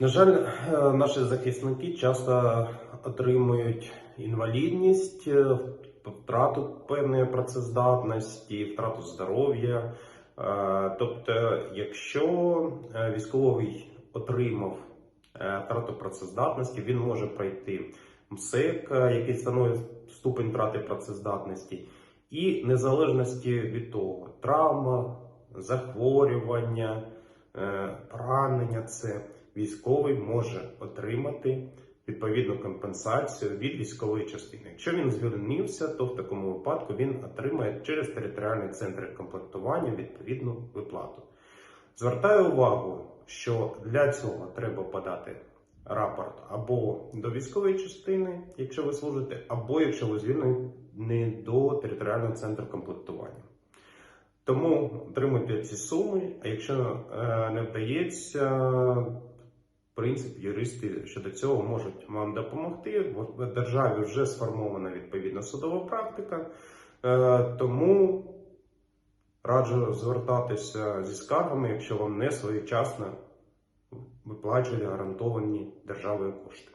На жаль, е, наші захисники часто отримують інвалідність, е, втрату певної працездатності, втрату здоров'я. Е, Тобто, якщо військовий отримав втрату працездатності, він може пройти МСЕК, який становить ступень втрати працездатності, і незалежності від того, травма, захворювання, поранення це військовий може отримати відповідну компенсацію від військової частини. Якщо він звільнився, то в такому випадку він отримає через територіальний центр комплектування відповідну виплату. Звертаю увагу, що для цього треба подати рапорт або до військової частини, якщо ви служите, або якщо ви звільнені до територіального центру комплектування. Тому отримуйте ці суми, а якщо е, не вдається, принципі, юристи щодо цього можуть вам допомогти. В державі вже сформована відповідна судова практика, е, тому раджу звертатися зі скаргами, якщо вам не своєчасно виплачують гарантовані державою кошти.